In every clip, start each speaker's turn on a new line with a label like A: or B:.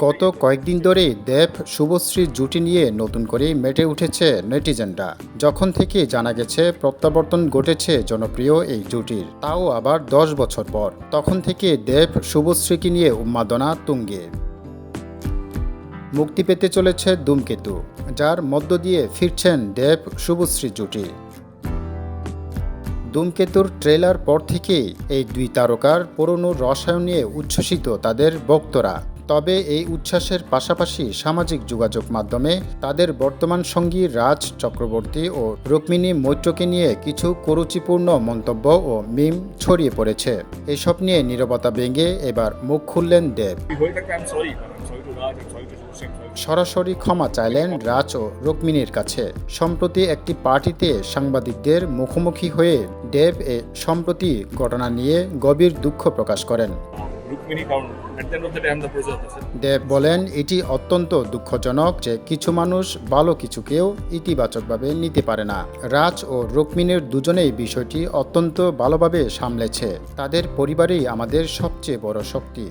A: গত কয়েকদিন ধরেই দেব শুভশ্রীর জুটি নিয়ে নতুন করে মেটে উঠেছে নেটিজেনরা। যখন থেকে জানা গেছে প্রত্যাবর্তন ঘটেছে জনপ্রিয় এই জুটির, তাও আবার দশ বছর পর। তখন থেকে দেব শুভশ্রীকে নিয়ে উন্মাদনা তুঙ্গে। মুক্তি পেতে চলেছে ধূমকেতু, যার মধ্য দিয়ে ফিরছেন দেব শুভশ্রী জুটি। ধূমকেতুর ট্রেলার পর থেকেই এই দুই তারকার পুরনো রসায়ন নিয়ে উচ্ছ্বসিত তাদের ভক্তরা। তবে এই উচ্ছ্বাসের পাশাপাশি সামাজিক যোগাযোগ মাধ্যমে তাদের বর্তমান সঙ্গী রাজ চক্রবর্তী ও রুক্মিণী মৈত্রকে নিয়ে কিছু কুরুচিপূর্ণ মন্তব্য ও মিম ছড়িয়ে পড়েছে। এসব নিয়ে নীরবতা ভেঙে এবার মুখ খুললেন দেব।
B: থাকে
A: সরাসরি ক্ষমা চাইলেন রাজ ও রুক্মিণীর কাছে। সম্প্রতি একটি পার্টিতে সাংবাদিকদের মুখোমুখি হয়ে দেব এ সম্প্রতি ঘটনা নিয়ে গভীর দুঃখ প্রকাশ করেন।
B: কারণ
A: দেব বলেন এটি অত্যন্ত দুঃখজনক যে কিছু মানুষ ভালো কিছুকেও ইতিবাচকভাবে নিতে পারে না। রাজ ও রুক্মিণীর দুজনেই বিষয়টি অত্যন্ত ভালোভাবে সামলেছে। তাদের পরিবারই আমাদের সবচেয়ে বড় শক্তি।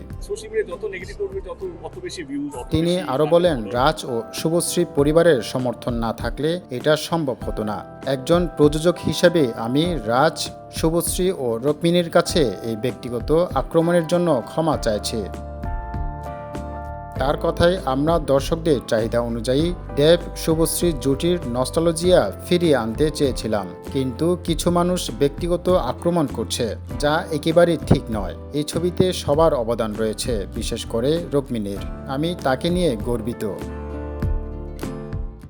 A: তিনি আরও বলেন রাজ ও শুভশ্রী পরিবারের সমর্থন না থাকলে এটা সম্ভব হতো না। একজন প্রযোজক হিসেবে আমি রাজ শুভশ্রী ও রুক্মিণীর কাছে এই ব্যক্তিগত আক্রমণের জন্য ক্ষমা চাইছে। তার কথায় আমরা দর্শকদের চাহিদা অনুযায়ী দেব শুভশ্রী জুটির নস্টালজিয়া ফিরিয়ে আনতে চেয়েছিলাম। কিন্তু কিছু মানুষ ব্যক্তিগত আক্রমণ করছে, যা একেবারেই ঠিক নয়। এই ছবিতে সবার অবদান রয়েছে, বিশেষ করে রুক্মিণীর। আমি তাকে নিয়ে গর্বিত।